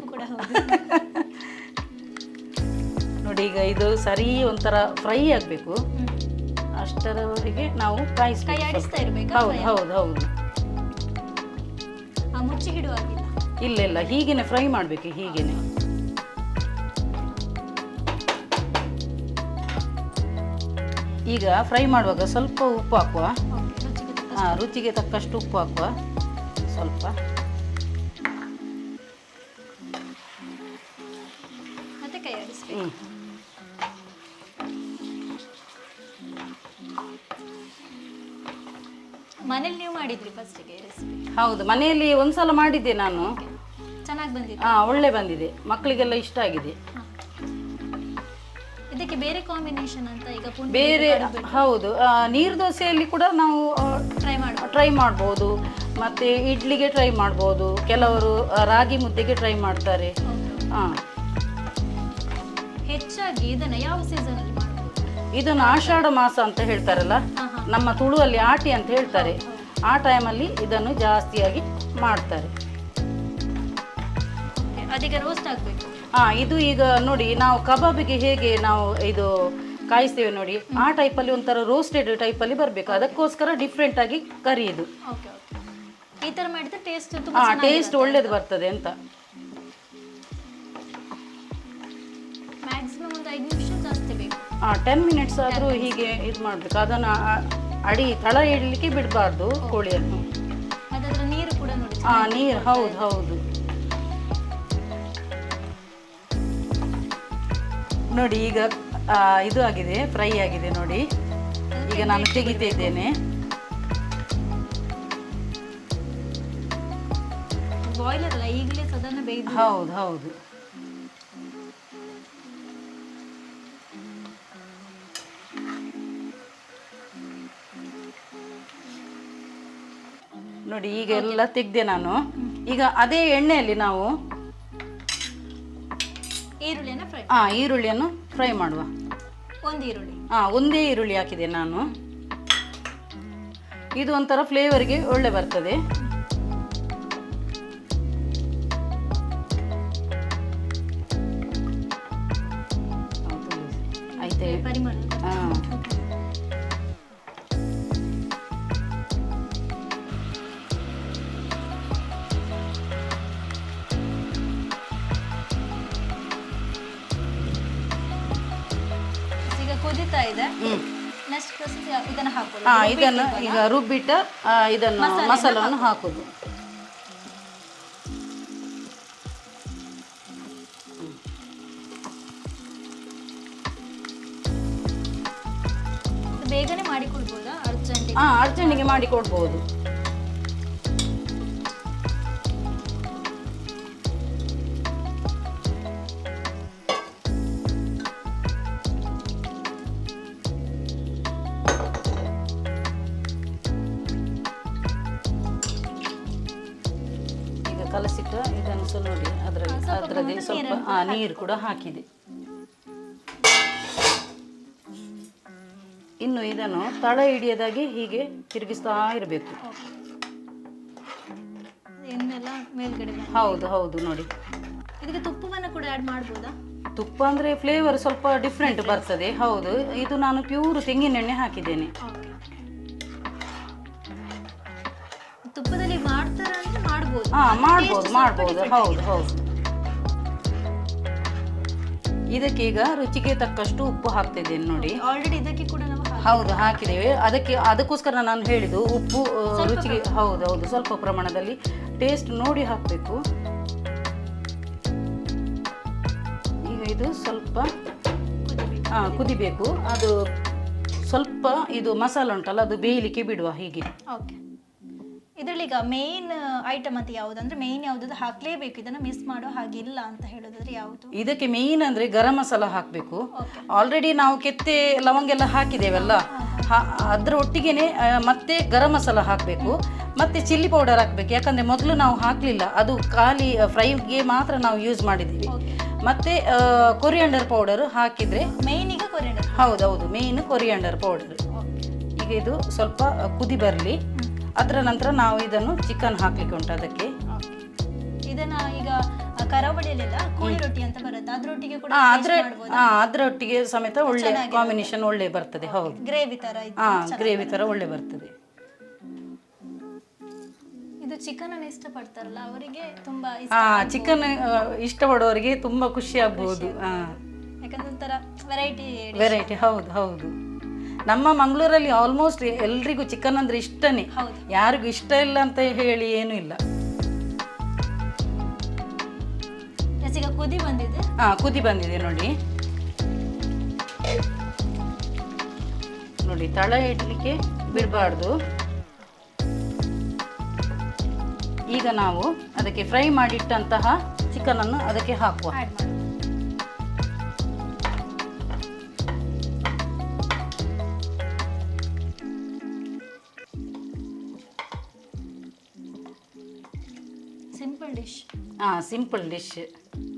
Speaker 2: ನೋಡಿ ಈಗ ಇದು ಸರಿ ಒಂಥರ ಫ್ರೈ ಆಗಬೇಕು. ಅಷ್ಟರವರೆಗೆ ನಾವು
Speaker 1: ಕೈ
Speaker 2: ಕಾಯಿಸ್ಬೇಕು
Speaker 1: ಆಡಿಸ್ತಾ ಇರ್ಬೇಕಾ?
Speaker 2: ಹೌದು ಹೌದು ಹೌದು.
Speaker 1: ಆ ಮುಚ್ಚಿ ಹಿಡುವಾಗಿಲ್ಲ
Speaker 2: ಇಲ್ಲ ಇಲ್ಲ. ಹೀಗೇನೆ ಫ್ರೈ ಮಾಡಬೇಕು ಹೀಗೇನೆ. ಈಗ ಫ್ರೈ ಮಾಡುವಾಗ ಸ್ವಲ್ಪ ಉಪ್ಪು ಹಾಕುವ. ಹಾಂ ರುಚಿಗೆ ತಕ್ಕಷ್ಟು ಉಪ್ಪು ಹಾಕುವ. ಸ್ವಲ್ಪ. ಹ್ಞೂ
Speaker 1: ಮನೇಲಿ ನೀವು ಮಾಡಿದ್ರಿ ಫಸ್ಟಿಗೆ
Speaker 2: ಹೌದು ಮನೆಯಲ್ಲಿ ಒಂದ್ಸಲ ಮಾಡಿದ್ದೆ ನಾನು.
Speaker 1: ಚೆನ್ನಾಗಿ ಬಂದಿದೆ?
Speaker 2: ಹಾಂ ಒಳ್ಳೆ ಬಂದಿದೆ. ಮಕ್ಕಳಿಗೆಲ್ಲ ಇಷ್ಟ ಆಗಿದೆ.
Speaker 1: ಇದಕ್ಕೆ ಬೇರೆ ಕಾಂಬಿನೇಷನ್ ಅಂತ ಈಗ ಪುಂಡಿ
Speaker 2: ಬೇರೆ ಹೌದು. ಆ, ನೀರು ದೋಸೆಯಲ್ಲಿ ಕೂಡ ನಾವು
Speaker 1: ಟ್ರೈ ಮಾಡಿ.
Speaker 2: ಟ್ರೈ ಮಾಡ್ಬೋದು. ಮತ್ತು ಇಡ್ಲಿಗೆ ಟ್ರೈ ಮಾಡ್ಬೋದು. ಕೆಲವರು ಆ, ರಾಗಿ ಮುದ್ದೆಗೆ ಟ್ರೈ ಮಾಡ್ತಾರೆ. ಹಾಂ.
Speaker 1: ಹೆಚ್ಚಾಗಿ ಇದನ್ನ ಯಾವ ಸೀಸನ್ ಅಲ್ಲಿ ಮಾಡ್ಬೋದು?
Speaker 2: ಇದನ್ನು ಆಷಾಢ ಮಾಸ ಅಂತ ಹೇಳ್ತಾರಲ್ಲ?
Speaker 1: ಹಾ.
Speaker 2: ನಮ್ಮ ತುಳುವಲ್ಲಿ ಆಟಿ ಅಂತ ಹೇಳ್ತಾರೆ. ಆ ಟೈಮಲ್ಲಿ ಇದನ್ನು ಜಾಸ್ತಿಯಾಗಿ ಮಾಡ್ತಾರೆ.
Speaker 1: ಅದೀಗ ರೋಸ್ಟ್ ಆಗಬೇಕು.
Speaker 2: ಹಾಂ ಇದು ಈಗ ನೋಡಿ ನಾವು ಕಬಾಬಿಗೆ ಹೇಗೆ ನಾವು ಇದು ಕಾಯಿಸ್ತೇವೆ ನೋಡಿ ಆ ಟೈಪಲ್ಲಿ ಒಂಥರ ರೋಸ್ಟೆಡ್ ಟೈಪಲ್ಲಿ ಬರಬೇಕು. ಅದಕ್ಕೋಸ್ಕರ ಡಿಫ್ರೆಂಟ್ ಆಗಿ ಕರಿ ಇದು
Speaker 1: ಓಕೆ ಓಕೆ ಈ ತರ ಮಾಡಿದ್ರೆ ಟೇಸ್ಟ್ ತುಂಬಾ
Speaker 2: ಹಾಂ ಟೇಸ್ಟ್ ಒಳ್ಳೇದು ಬರ್ತದೆ ಅಂತ.
Speaker 1: ಮ್ಯಾಕ್ಸಿಮಮ್ ಒಂದು ಐದು ನಿಮಿಷ ಜಾಸ್ತಿ ಬೇಕು.
Speaker 2: ಹಾಂ ಟೆನ್ ಮಿನಿಟ್ಸ್ ಆದರೂ ಹೀಗೆ ಇದು ಮಾಡಬೇಕು. ಅದನ್ನು ಅಡಿ ತಳ ಇಡಲಿಕ್ಕೆ ಬಿಡಬಾರ್ದು ಕೋಳಿಯನ್ನು.
Speaker 1: ಅದರ ನೀರು ಕೂಡ ನೋಡಿ
Speaker 2: ಹಾಂ ನೀರು ಹೌದು ಹೌದು. ನೋಡಿ ಈಗ ಇದು ಆಗಿದೆ ಫ್ರೈ ಆಗಿದೆ ನೋಡಿ. ಈಗ ನಾನು ತೆಗಿತಾ ಇದ್ದೇನೆ.
Speaker 1: ಬಾಯ್ಲರ್ ಅಲ್ಲ ಈಗಲೇ ಸಾಧಾರಣ ಬೇಯ್ದು.
Speaker 2: ಹೌದು ಹೌದು. ನೋಡಿ ಈಗ ಎಲ್ಲ ತೆಗ್ದೆ ನಾನು. ಈಗ ಅದೇ ಎಣ್ಣೆಯಲ್ಲಿ ನಾವು
Speaker 1: ಈರುಳ್ಳಿನ ಫ್ರೈ
Speaker 2: ಆ ಈರುಳ್ಳಿಯನ್ನು ಫ್ರೈ ಮಾಡುವ.
Speaker 1: ಒಂದು ಈರುಳ್ಳಿ.
Speaker 2: ಒಂದೇ ಈರುಳ್ಳಿ ಹಾಕಿದೆ ನಾನು. ಇದು ಒಂಥರ ಫ್ಲೇವರ್ಗೆ ಒಳ್ಳೆ ಬರ್ತದೆ. ಹಾ
Speaker 1: ಇದನ್ನು
Speaker 2: ಈಗ ರುಬ್ಬಿಟ್ಟ ಇದನ್ನು ಮಸಾಲವನ್ನು ಹಾಕೋದು.
Speaker 1: ಬೇಗನೆ ಮಾಡಿ ಮಾಡಿಕೊಡ್ಬೋದಾ? ಅರ್ಜೆಂಟ್
Speaker 2: ಹಾ ಅರ್ಜೆಂಟಿಗೆ ಮಾಡಿ ನೀರು ಕೂಡ ಹಾಕಿದೆ. ಇನ್ನು ಇದನ್ನು ತಳ ಹಿಡಿಯೋದಾಗಿ ಹೀಗೆ ತಿರುಗಿಸ್ತಾ ಇರಬೇಕು.
Speaker 1: ಮೇಲ್ಗಡೆ
Speaker 2: ಹೌದು ಹೌದು ನೋಡಿ.
Speaker 1: ಇದಕ್ಕೆ ತುಪ್ಪವನ್ನು ಕೂಡ ಆ್ಯಡ್ ಮಾಡ್ಬೋದಾ?
Speaker 2: ತುಪ್ಪ ಅಂದರೆ ಫ್ಲೇವರ್ ಸ್ವಲ್ಪ ಡಿಫ್ರೆಂಟ್ ಬರ್ತದೆ ಹೌದು. ಇದು ನಾನು ಪ್ಯೂರ್ ತೆಂಗಿನೆಣ್ಣೆ ಹಾಕಿದ್ದೇನೆ.
Speaker 1: ತುಪ್ಪದಲ್ಲಿ ಮಾಡ್ತಾರ ಮಾಡ್ಬೋದು.
Speaker 2: ಹಾಂ ಮಾಡ್ಬೋದು ಮಾಡ್ಬೋದು ಹೌದು ಹೌದು. ಇದಕ್ಕೆ ಈಗ ರುಚಿಗೆ ತಕ್ಕಷ್ಟು ಉಪ್ಪು ಹಾಕ್ತಿದ್ದೇನೆ ನೋಡಿ.
Speaker 1: ಆಲ್ರೆಡಿ ಇದಕ್ಕೆ ಕೂಡ ನಾವು
Speaker 2: ಹೌದು ಹಾಕಿದ್ದೇವೆ. ಅದಕ್ಕೆ ಅದಕ್ಕೋಸ್ಕರ ನಾನು ಹೇಳಿದ್ದು ಉಪ್ಪು ರುಚಿಗೆ ಹೌದು ಹೌದು ಸ್ವಲ್ಪ ಪ್ರಮಾಣದಲ್ಲಿ ಟೇಸ್ಟ್ ನೋಡಿ ಹಾಕಬೇಕು. ಈಗ ಇದು ಸ್ವಲ್ಪ ಆ, ಕುದಿಬೇಕು. ಅದು ಸ್ವಲ್ಪ ಇದು ಮಸಾಲ ಉಂಟಲ್ಲ ಅದು ಬೇಯಲಿಕ್ಕೆ ಬಿಡುವ ಹೀಗೆ.
Speaker 1: ಓಕೆ ಇದರಲ್ಲಿ ಈಗ ಮೇನ್ ಐಟಮ್ ಅಂತ ಯಾವುದು ಅಂದ್ರೆ ಮೇನ್ ಯಾವ್ದು ಹಾಕ್ಲೇಬೇಕು. ಇದನ್ನ ಮಿಸ್ ಮಾಡೋ ಹಾಗಿಲ್ಲ ಅಂತ ಹೇಳೋದಾದ್ರೆ ಯಾವುದು?
Speaker 2: ಇದಕ್ಕೆ ಮೇನ್ ಅಂದ್ರೆ ಗರಂ ಮಸಾಲ ಹಾಕಬೇಕು. ಆಲ್ರೆಡಿ ನಾವು ಕೆತ್ತೆ ಲವಂಗ ಎಲ್ಲ ಹಾಕಿದೇವಲ್ಲ ಅದ್ರ ಒಟ್ಟಿಗೆನೆ ಮತ್ತೆ ಗರಂ ಮಸಾಲ ಹಾಕಬೇಕು. ಮತ್ತೆ ಚಿಲ್ಲಿ ಪೌಡರ್ ಹಾಕಬೇಕು. ಯಾಕಂದ್ರೆ ಮೊದಲು ನಾವು ಹಾಕಲಿಲ್ಲ. ಅದು ಖಾಲಿ ಫ್ರೈಗೆ ಮಾತ್ರ ನಾವು ಯೂಸ್
Speaker 1: ಮಾಡಿದೀವಿ
Speaker 2: ಮತ್ತೆ ಕೊರಿಯಂಡರ್ ಪೌಡರ್ ಹಾಕಿದ್ರೆ
Speaker 1: ಮೇನ್ ಈಗ ಕೊರಿಯಂಡರ್
Speaker 2: ಹೌದೌದು ಮೇನ್ ಕೊರಿಯಂಡರ್ ಪೌಡರ್ ಈಗ ಇದು ಸ್ವಲ್ಪ ಕುದಿ ಬರಲಿ. ಅದರ ನಂತರ ನಾವು ಇದನ್ನು ಚಿಕನ್ ಹಾಕ್ಲಿಕ್ಕೆ ಉಂಟು ಅದಕ್ಕೆ.
Speaker 1: ಇದನ್ನ ಈಗ ಆ, ಕರಾವಳಿಯಲ್ಲೆಲ್ಲ ಕೋಳಿ ರೊಟ್ಟಿ ಅಂತ ಬರುತ್ತೆ. ಅದ್ರೊಟ್ಟಿಗೆ ಕೂಡ
Speaker 2: ಹಾ ಅದ್ರ ಹಾ ಅದರೊಟ್ಟಿಗೆ ಸಮೇತ ಒಳ್ಳೆ ಕಾಂಬಿನೇಷನ್ ಒಳ್ಳೆ ಬರ್ತದೆ ಹೌದು.
Speaker 1: ಗ್ರೇವಿ ತರ
Speaker 2: ಹಾ ಗ್ರೇವಿ ತರ ಒಳ್ಳೆ ಬರ್ತದೆ.
Speaker 1: ಇದು ಚಿಕನ್ ಅನ್ನು ಇಷ್ಟಪಡ್ತಾರಲ್ಲ ಅವರಿಗೆ ತುಂಬಾ
Speaker 2: ಹಾ ಚಿಕನ್ ಇಷ್ಟಪಡೋರಿಗೆ ತುಂಬಾ ಖುಷಿ ಆಗ್ಬಹುದು ಹಾ.
Speaker 1: ಯಾಕಂದ್ರೆ ಒಂಥರ ವೆರೈಟಿ
Speaker 2: ವೆರೈಟಿ ಹೌದು ಹೌದು. ನಮ್ಮ ಮಂಗಳೂರಲ್ಲಿ ಆಲ್ಮೋಸ್ಟ್ ಎಲ್ರಿಗೂ ಚಿಕನ್ ಅಂದ್ರೆ ಇಷ್ಟನೇ. ಯಾರಿಗೂ ಇಷ್ಟ ಇಲ್ಲ ಅಂತ ಹೇಳಿ ಏನೂ ಇಲ್ಲ.
Speaker 1: ಈಗ ಕುದಿ ಬಂದಿದೆ.
Speaker 2: ಹಾ ಕುದಿ ಬಂದಿದೆ ನೋಡಿ. ನೋಡಿ ತಳ ಇಡ್ಲಿಕ್ಕೆ ಬಿಡಬಾರ್ದು. ಈಗ ನಾವು ಅದಕ್ಕೆ ಫ್ರೈ ಮಾಡಿಟ್ಟಂತಹ ಚಿಕನ್ ಅನ್ನು ಅದಕ್ಕೆ ಹಾಕುವ.
Speaker 1: ಡಿಶ್
Speaker 2: ಹಾ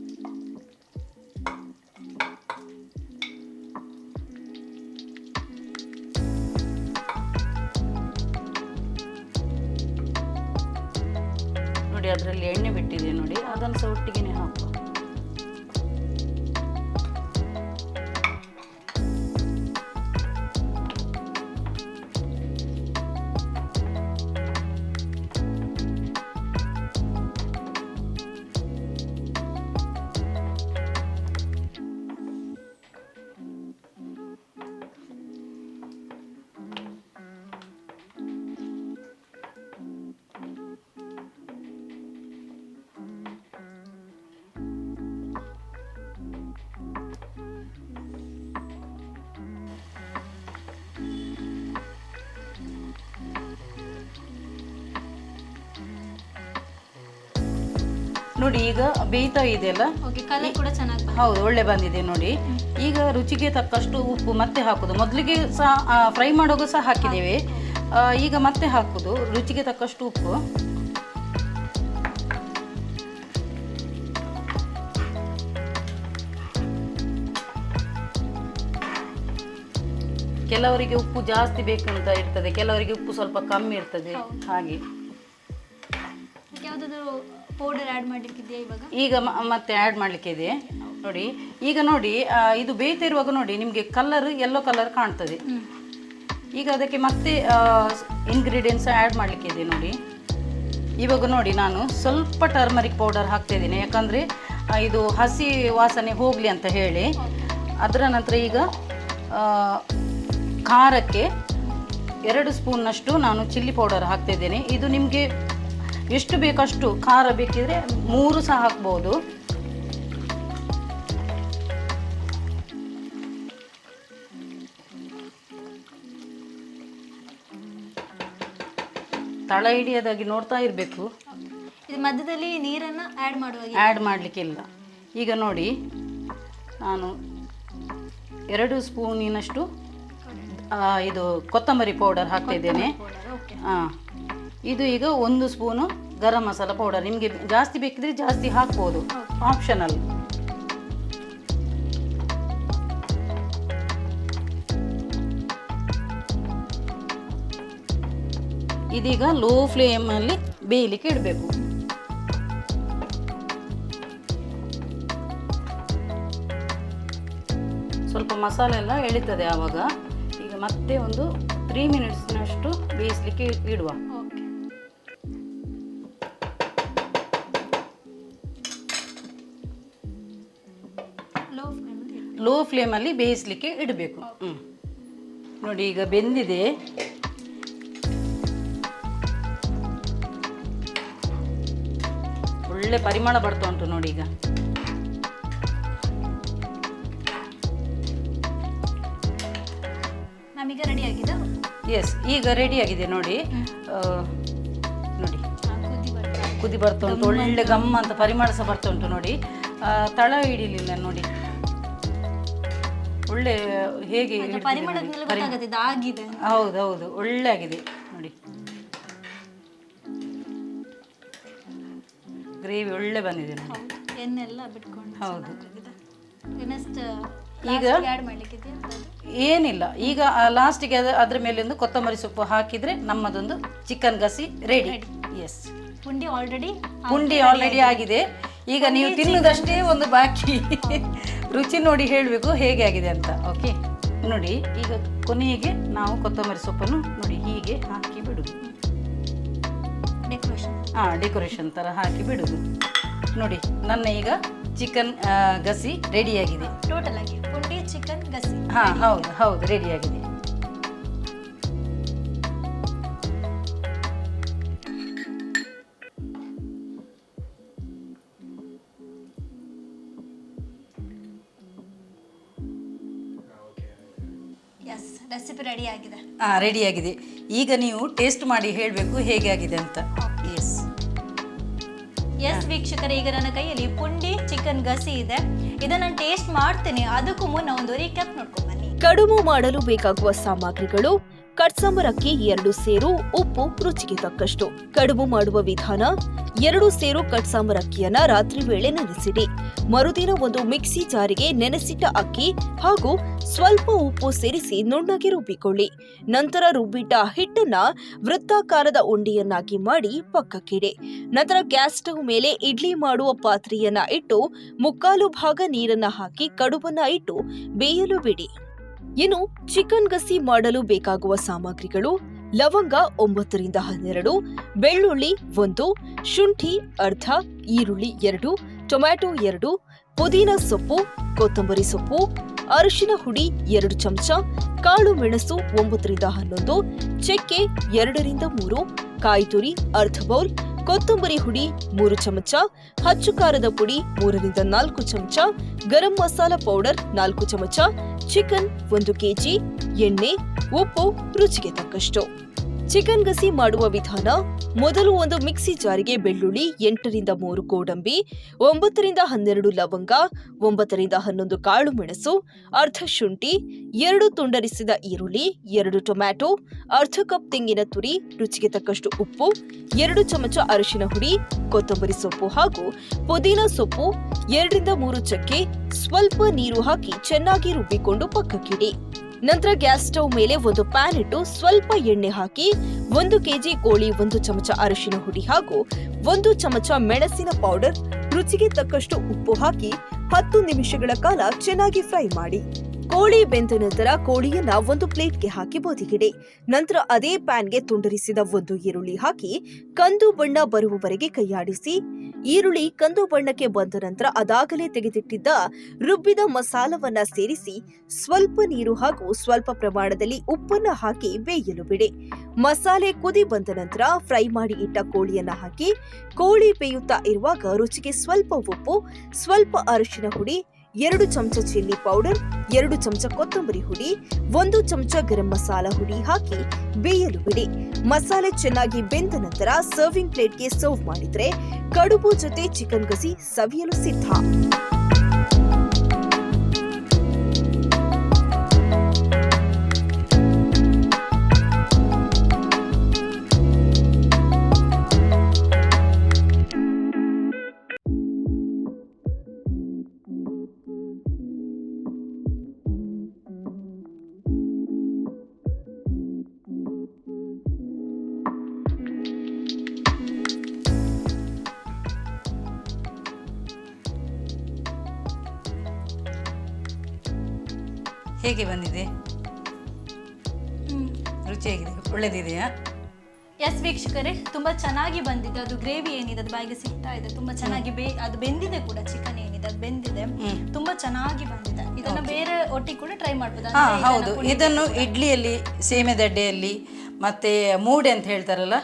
Speaker 2: ನೋಡಿ ಈಗ ಬೇಯ್ತಾ ಇದೆಯಲ್ಲ?
Speaker 1: ಓಕೆ ಕಲರ್ ಕೂಡ ಚೆನ್ನಾಗಿ
Speaker 2: ಹೌದು ಒಳ್ಳೆ ಬಂದಿದೆ ನೋಡಿ. ಈಗ ರುಚಿಗೆ ತಕ್ಕಷ್ಟು ಉಪ್ಪು ಮತ್ತೆ ಹಾಕುದು. ಮೊದಲಿಗೆ ಸಹ ಫ್ರೈ ಮಾಡೋಗು ಸಹ ಹಾಕಿದ್ದೇವೆ. ಈಗ ಮತ್ತೆ ಹಾಕುದು. ರುಚಿಗೆ ತಕ್ಕಷ್ಟು ಉಪ್ಪು. ಕೆಲವರಿಗೆ ಉಪ್ಪು ಜಾಸ್ತಿ ಬೇಕಂತ ಇರ್ತದೆ. ಕೆಲವರಿಗೆ ಉಪ್ಪು ಸ್ವಲ್ಪ ಕಮ್ಮಿ ಇರ್ತದೆ. ಹಾಗೆ.
Speaker 1: ಪೌಡರ್ ಆ್ಯಡ್ ಮಾಡಲಿಕ್ಕಿದೆಯಾ ಇವಾಗ?
Speaker 2: ಈಗ ಮ- ಮತ್ತೆ ಆ್ಯಡ್ ಮಾಡ್ಲಿಕ್ಕೆ ಇದೆ ನೋಡಿ ಈಗ ನೋಡಿ ಆ, ಇದು ಬೇಯ್ತಿರುವಾಗ ನೋಡಿ ನಿಮಗೆ ಕಲರ್ ಎಲ್ಲೋ ಕಲರ್ ಕಾಣ್ತದೆ. ಈಗ ಅದಕ್ಕೆ ಮತ್ತೆ ಇಂಗ್ರೀಡಿಯೆಂಟ್ಸ್ ಆ್ಯಡ್ ಮಾಡ್ಲಿಕ್ಕೆ ಇದೆ ನೋಡಿ. ಇವಾಗ ನೋಡಿ ನಾನು ಸ್ವಲ್ಪ ಟರ್ಮರಿಕ್ ಪೌಡರ್ ಹಾಕ್ತಾ ಇದ್ದೀನಿ. ಯಾಕಂದರೆ ಇದು ಹಸಿ ವಾಸನೆ ಹೋಗಲಿ ಅಂತ ಹೇಳಿ. ಅದರ ನಂತರ ಈಗ ಆ, ಖಾರಕ್ಕೆ ಎರಡು ಸ್ಪೂನ್ನಷ್ಟು ನಾನು ಚಿಲ್ಲಿ ಪೌಡರ್ ಹಾಕ್ತಾ ಇದ್ದೇನೆ. ಇದು ನಿಮಗೆ ಎಷ್ಟು ಬೇಕಷ್ಟು ಖಾರ ಬೇಕಿದ್ರೆ ಮೂರು ಸಹ ಹಾಕ್ಬೋದು. ತಳ ಹಿಡಿಯೋದಾಗಿ ನೋಡ್ತಾ ಇರಬೇಕು.
Speaker 1: ಇದು ಮಧ್ಯದಲ್ಲಿ ನೀರನ್ನು ಆ್ಯಡ್ ಮಾಡುವಾಗ
Speaker 2: ಆ್ಯಡ್ ಮಾಡಲಿಕ್ಕಿಲ್ಲ. ಈಗ ನೋಡಿ ನಾನು ಎರಡು ಸ್ಪೂನಿನಷ್ಟು ಇದು ಕೊತ್ತಂಬರಿ ಪೌಡರ್ ಹಾಕ್ತಾ ಇದ್ದೇನೆ. ಹಾಂ ಇದು ಈಗ ಒಂದು ಸ್ಪೂನು ಗರಂ ಮಸಾಲ ಪೌಡರ್ ನಿಮಗೆ ಜಾಸ್ತಿ ಬೇಕಿದ್ರೆ ಜಾಸ್ತಿ ಹಾಕ್ಬೋದು. ಆಪ್ಷನಲ್ ಇದೀಗ ಲೋ ಫ್ಲೇಮಲ್ಲಿ ಬೇಯಲಿಕ್ಕೆ ಇಡಬೇಕು. ಸ್ವಲ್ಪ ಮಸಾಲೆ ಎಲ್ಲ ಎಳಿತದೆ ಆವಾಗ. ಈಗ ಮತ್ತೆ ಒಂದು ತ್ರೀ ಮಿನಿಟ್ಸ್ನಷ್ಟು ಬೇಯಿಸಲಿಕ್ಕೆ ಇಡುವ.
Speaker 1: ಫ್ಲೇಮಲ್ಲಿ
Speaker 2: ಬೇಯಿಸಲಿಕ್ಕೆ ಇಡಬೇಕು. ಹ್ಞೂ ನೋಡಿ ಈಗ ಬೆಂದಿದೆ. ಒಳ್ಳೆ ಪರಿಮಳ ಬರ್ತಾ ಉಂಟು ನೋಡಿ ಈಗ.
Speaker 1: ನಮಗೆ ರೆಡಿ ಆಗಿದೆ?
Speaker 2: ಎಸ್ ಈಗ ರೆಡಿ ಆಗಿದೆ ನೋಡಿ. ನೋಡಿ.
Speaker 1: ಕುದಿ
Speaker 2: ಬರ್ತಾ ಉಂಟು. ಒಳ್ಳೆ ಗಮ್ಮ ಅಂತ ಪರಿಮಳ ಸಹ ಬರ್ತಾ ಉಂಟು ನೋಡಿ. ತಳ ಹಿಡಿಲಿಲ್ಲ ನೋಡಿ. ಒಳ್ಳೆ ಹೇಗೆ ಹಿಡ್ದಿದೆ ನೋಡಿ.
Speaker 1: ಪರಿಮಳದಿಂದಲೇ ಗೊತ್ತಾಗುತ್ತೆ ಇದು ಆಗಿದೆ
Speaker 2: ಹೌದು ಹೌದು. ಒಳ್ಳೆ ಆಗಿದೆ ನೋಡಿ. ಗ್ರೇವಿ ಒಳ್ಳೆ ಬಂದಿದೆ ನೋಡಿ.
Speaker 1: ಹೌದು ಎಣ್ಣೆಲ್ಲ ಬಿಟ್ಕೊಂಡು
Speaker 2: ಹೌದು.
Speaker 1: ನೆಕ್ಸ್ಟ್
Speaker 2: ಈಗ
Speaker 1: ಆ್ಯಡ್
Speaker 2: ಏನಿಲ್ಲ. ಈಗ ಲಾಸ್ಟಿಗೆ ಅದು ಅದ್ರ ಮೇಲೆ ಒಂದು ಕೊತ್ತಂಬರಿ ಸೊಪ್ಪು ಹಾಕಿದ್ರೆ ನಮ್ಮದೊಂದು ಚಿಕನ್ ಗಸಿ ರೆಡಿ ಎಸ್
Speaker 1: ಪುಂಡಿ ಆಲ್ರೆಡಿ
Speaker 2: ಪುಂಡಿ ಆಲ್ರೆಡಿ ಆಗಿದೆ. ಈಗ ನೀವು ತಿನ್ನುದಷ್ಟೇ ಒಂದು ಬಾಕಿ. ರುಚಿ ನೋಡಿ ಹೇಳಬೇಕು ಹೇಗೆ ಆಗಿದೆ ಅಂತ ಓಕೆ ನೋಡಿ ಈಗ ಕೊನೆಗೆ ನಾವು ಕೊತ್ತಂಬರಿ ಸೊಪ್ಪನ್ನು ನೋಡಿ ಹೀಗೆ ಹಾಕಿ ಬಿಡುದು.
Speaker 1: ಡೆಕೋರೇಷನ್
Speaker 2: ಹಾಂ ಡೆಕೋರೇಷನ್ ಥರ ಹಾಕಿ ಬಿಡುದು. ನೋಡಿ ನನ್ನ ಈಗ ಚಿಕನ್ ಗಸಿ ರೆಡಿಯಾಗಿದೆ
Speaker 1: ಟೋಟಲ್ ಆಗಿ ಪುಂಡಿ ಚಿಕನ್ ಗಸಿ.
Speaker 2: ಹಾಂ ಹೌದು ಹೌದು ರೆಡಿಯಾಗಿದೆ ಹಾಂ ರೆಡಿಯಾಗಿದೆ ಈಗ ನೀವು ಟೇಸ್ಟ್ ಮಾಡಿ ಹೇಳಬೇಕು ಹೇಗೆ ಆಗಿದೆ ಅಂತ. ಎಸ್
Speaker 1: ಎಸ್ ವೀಕ್ಷಕರ ಈಗ ನನ್ನ ಕೈಯಲ್ಲಿ ಪುಂಡಿ ಚಿಕನ್ ಗಸಿ ಇದೆ. ಇದನ್ನ ಟೇಸ್ಟ್ ಮಾಡ್ತೇನೆ. ಅದಕ್ಕೂ ಮುನ್ನ ಒಂದು ರೀಕ್ಯಾಪ್ ನೋಡ್ಕೊಂಡು ಬನ್ನಿ.
Speaker 3: ಕಡುಬು ಮಾಡಲು ಬೇಕಾಗುವ ಸಾಮಗ್ರಿಗಳು ಕಟ್ಸಾಂಬರಕ್ಕಿ ಎರಡು ಸೇರು, ಉಪ್ಪು ರುಚಿಗೆ ತಕ್ಕಷ್ಟು. ಕಡುಬು ಮಾಡುವ ವಿಧಾನ, ಎರಡು ಸೇರು ಕಟ್ಸಾಂಬರಕ್ಕಿಯನ್ನ ರಾತ್ರಿ ವೇಳೆ ನೆನೆಸಿಡಿ. ಮರುದಿನ ಒಂದು ಮಿಕ್ಸಿ ಜಾರಿಗೆ ನೆನೆಸಿಟ್ಟ ಅಕ್ಕಿ ಹಾಗೂ ಸ್ವಲ್ಪ ಉಪ್ಪು ಸೇರಿಸಿ ನುಣ್ಣಗೆ ರುಬ್ಬಿಕೊಳ್ಳಿ. ನಂತರ ರುಬ್ಬಿಟ್ಟ ಹಿಟ್ಟನ್ನ ವೃತ್ತಾಕಾರದ ಉಂಡೆಯನ್ನಾಗಿ ಮಾಡಿ ಪಕ್ಕಕ್ಕಿಡಿ. ನಂತರ ಗ್ಯಾಸ್ ಸ್ಟವ್ ಮೇಲೆ ಇಡ್ಲಿ ಮಾಡುವ ಪಾತ್ರೆಯನ್ನ ಇಟ್ಟು ಮುಕ್ಕಾಲು ಭಾಗ ನೀರನ್ನ ಹಾಕಿ ಕಡುಬನ್ನ ಇಟ್ಟು ಬೇಯಲು ಬಿಡಿ. ಇನ್ನು ಚಿಕನ್ ಗಸಿ ಮಾಡಲು ಬೇಕಾಗುವ ಸಾಮಗ್ರಿಗಳು ಲವಂಗ ಒಂಬತ್ತರಿಂದ ಹನ್ನೆರಡು, ಬೆಳ್ಳುಳ್ಳಿ ಒಂದು, ಶುಂಠಿ ಅರ್ಧ, ಈರುಳ್ಳಿ ಎರಡು, ಟೊಮ್ಯಾಟೊ ಎರಡು, ಪುದೀನ ಸೊಪ್ಪು, ಕೊತ್ತಂಬರಿ ಸೊಪ್ಪು, ಅರಿಶಿನ ಹುಡಿ ಎರಡು ಚಮಚ, ಕಾಳು ಮೆಣಸು ಒಂಬತ್ತರಿಂದ ಹನ್ನೊಂದು, ಚಕ್ಕೆ ಎರಡರಿಂದ ಮೂರು, ಕಾಯಿತುರಿ ಅರ್ಧ ಬೌಲ್ ಕೊತ್ತಂಬರಿ ಹುಡಿ ಮೂರು ಚಮಚ, ಹಚ್ಚು ಖಾರದ ಪುಡಿ ಮೂರರಿಂದ ನಾಲ್ಕು ಚಮಚ, ಗರಂ ಮಸಾಲ ಪೌಡರ್ ನಾಲ್ಕು ಚಮಚ, ಚಿಕನ್ ಒಂದು ಕೆಜಿ, ಎಣ್ಣೆ, ಉಪ್ಪು ರುಚಿಗೆ ತಕ್ಕಷ್ಟು. ಚಿಕನ್ ಗಸಿ ಮಾಡುವ ವಿಧಾನ, ಮೊದಲು ಒಂದು ಮಿಕ್ಸಿ ಜಾರಿಗೆ ಬೆಳ್ಳುಳ್ಳಿ ಎಂಟರಿಂದ ಮೂರು ಗೋಡಂಬಿ, ಒಂಬತ್ತರಿಂದ ಹನ್ನೆರಡು ಲವಂಗ, ಒಂಬತ್ತರಿಂದ ಹನ್ನೊಂದು ಕಾಳು ಮೆಣಸು, ಅರ್ಧ ಶುಂಠಿ, ಎರಡು ತುಂಡರಿಸಿದ ಈರುಳ್ಳಿ, ಎರಡು ಟೊಮ್ಯಾಟೊ, ಅರ್ಧ ಕಪ್ ತೆಂಗಿನ ತುರಿ, ರುಚಿಗೆ ತಕ್ಕಷ್ಟು ಉಪ್ಪು, ಎರಡು ಚಮಚ ಅರಿಶಿನ ಹುಡಿ, ಕೊತ್ತಂಬರಿ ಸೊಪ್ಪು ಹಾಗೂ ಪುದೀನ ಸೊಪ್ಪು, ಎರಡರಿಂದ ಮೂರು ಚಕ್ಕೆ, ಸ್ವಲ್ಪ ನೀರು ಹಾಕಿ ಚೆನ್ನಾಗಿ ರುಬ್ಬಿಕೊಂಡು ಪಕ್ಕಕ್ಕಿಡಿ. ನಂತರ ಗ್ಯಾಸ್ ಸ್ಟವ್ ಮೇಲೆ ಒಂದು ಪ್ಯಾನ್ ಇಟ್ಟು ಸ್ವಲ್ಪ ಎಣ್ಣೆ ಹಾಕಿ ಒಂದು ಕೆಜಿ ಕೋಳಿ, ಒಂದು ಚಮಚ ಅರಿಶಿನ ಹುಡಿ ಹಾಗೂ ಒಂದು ಚಮಚ ಮೆಣಸಿನ ಪೌಡರ್ ರುಚಿಗೆ ತಕ್ಕಷ್ಟು ಉಪ್ಪು ಹಾಕಿ ಹತ್ತು ನಿಮಿಷಗಳ ಕಾಲ ಚೆನ್ನಾಗಿ ಫ್ರೈ ಮಾಡಿ. ಕೋಳಿ ಬೆಂದ ನಂತರ ಕೋಳಿಯನ್ನ ಒಂದು ಪ್ಲೇಟ್ಗೆ ಹಾಕಿ ಬದಿಗಿಡಿ. ನಂತರ ಅದೇ ಪ್ಯಾನ್ಗೆ ತುಂಡರಿಸಿದ ಒಂದು ಈರುಳ್ಳಿ ಹಾಕಿ ಕಂದು ಬಣ್ಣ ಬರುವವರೆಗೆ ಕೈಯಾಡಿಸಿ. ಈರುಳ್ಳಿ ಕಂದು ಬಣ್ಣಕ್ಕೆ ಬಂದ ನಂತರ ಅದಾಗಲೇ ತೆಗೆದಿಟ್ಟಿದ್ದ ರುಬ್ಬಿದ ಮಸಾಲವನ್ನ ಸೇರಿಸಿ ಸ್ವಲ್ಪ ನೀರು ಹಾಗೂ ಸ್ವಲ್ಪ ಪ್ರಮಾಣದಲ್ಲಿ ಉಪ್ಪನ್ನ ಹಾಕಿ ಬೇಯಲು ಬಿಡಿ. ಮಸಾಲೆ ಕುದಿ ಬಂದ ನಂತರ ಫ್ರೈ ಮಾಡಿ ಇಟ್ಟ ಕೋಳಿಯನ್ನ ಹಾಕಿ ಕೋಳಿ ಬೇಯುತ್ತಾ ಇರುವಾಗ ರುಚಿಗೆ ಸ್ವಲ್ಪ ಉಪ್ಪು, ಸ್ವಲ್ಪ ಅರಿಶಿನ ಹುಡಿ ಎರಡು ಚಮಚ ಚಿಲ್ಲಿ ಪೌಡರ್, ಎರಡು ಚಮಚ ಕೊತ್ತಂಬರಿ ಹುಡಿ, ಒಂದು ಚಮಚ ಗರಂ ಮಸಾಲ ಹುಡಿ ಹಾಕಿ ಬೇಯಲು ಬಿಡಿ. ಮಸಾಲೆ ಚೆನ್ನಾಗಿ ಬೆಂದ ನಂತರ ಸರ್ವಿಂಗ್ ಪ್ಲೇಟ್ಗೆ ಸರ್ವ್ ಮಾಡಿದ್ರೆ ಕಡುಬು ಜೊತೆ ಚಿಕನ್ ಗಸಿ ಸವಿಯಲು ಸಿದ್ಧ.
Speaker 2: ಹೇಗೆ ಬಂದಿದೆ. ರುಚಿಯಾಗಿದೆ. ಒಳ್ಳೆದಿದೆಯಾ?
Speaker 1: ಎಸ್ ವೀಕ್ಷಕರೇ ತುಂಬಾ ಚೆನ್ನಾಗಿ ಬಂದಿದೆ. ಅದು ಗ್ರೇವಿ ಏನಿದೆ ಅದು ಬಾಯಿಗೆ ಸಿಗ್ತಾ ಇದೆ. ತುಂಬಾ ಚೆನ್ನಾಗಿ ಬೇ ಅದು ಬೆಂದಿದೆ ಕೂಡ ಚಿಕನ್ ಏನಿದೆ ಅದು ಬೆಂದಿದೆ. ತುಂಬ ಚೆನ್ನಾಗಿ ಬಂದಿದೆ. ಇದನ್ನು ಬೇರೆ ಒಟ್ಟಿಗೆ ಕೂಡ ಟ್ರೈ ಮಾಡ್ಬೋದು.
Speaker 2: ಹೌದು. ಇದನ್ನು ಇಡ್ಲಿಯಲ್ಲಿ ಸೇಮೆ ದಡ್ಡೆಯಲ್ಲಿ ಮತ್ತೆ ಮೂಡೆ ಅಂತ ಹೇಳ್ತಾರಲ್ಲ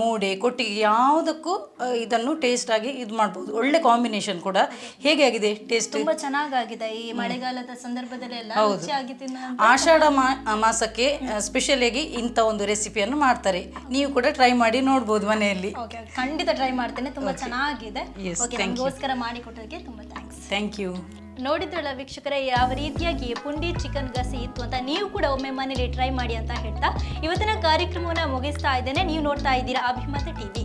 Speaker 2: ಮೂಡೆ ಕೊಟ್ಟಿಗೆ ಯಾವುದಕ್ಕೂ ಇದನ್ನು ಟೇಸ್ಟ್ ಆಗಿ ಇದು ಮಾಡ್ಬೋದು. ಒಳ್ಳೆ ಕಾಂಬಿನೇಷನ್ ಕೂಡ. ಹೇಗೆ ಆಗಿದೆ ಟೇಸ್ಟ್
Speaker 1: ತುಂಬಾ ಚೆನ್ನಾಗಾಗಿದೆ ಈ ಮಳೆಗಾಲದ ಸಂದರ್ಭದಲ್ಲಿ ಎಲ್ಲ ತಿನ್ನೋ
Speaker 2: ಆಷಾಢ ಮಾಸಕ್ಕೆ ಸ್ಪೆಷಲ್ ಆಗಿ ಇಂಥ ಒಂದು ರೆಸಿಪಿಯನ್ನು ಮಾಡ್ತಾರೆ. ನೀವು ಕೂಡ ಟ್ರೈ ಮಾಡಿ ನೋಡ್ಬೋದು ಮನೆಯಲ್ಲಿ.
Speaker 1: ಖಂಡಿತ ಟ್ರೈ ಮಾಡ್ತೇನೆ. ತುಂಬಾ ಚೆನ್ನಾಗಿದೆ. ಓಕೆ. ನಮಗೋಸ್ಕರ ಮಾಡಿ ಕೊಟ್ಟಿಗೆ ತುಂಬಾ ಥ್ಯಾಂಕ್ಸ್
Speaker 2: ಥ್ಯಾಂಕ್ ಯು
Speaker 1: ನೋಡಿದ್ರಲ್ಲ ವೀಕ್ಷಕರೇ, ಯಾವ ರೀತಿಯಾಗಿ ಪುಂಡಿ ಚಿಕನ್ ಗಸಿ ಇತ್ತು ಅಂತ ನೀವು ಕೂಡ ಒಮ್ಮೆ ಮನೇಲಿ ಟ್ರೈ ಮಾಡಿ ಅಂತ ಹೇಳ್ತಾ ಇವತ್ತಿನ ಕಾರ್ಯಕ್ರಮವನ್ನು ಮುಗಿಸ್ತಾ ಇದ್ದೇನೆ. ನೀವು ನೋಡ್ತಾ ಇದ್ದೀರಾ ಅಭಿಮತ ಟಿವಿ.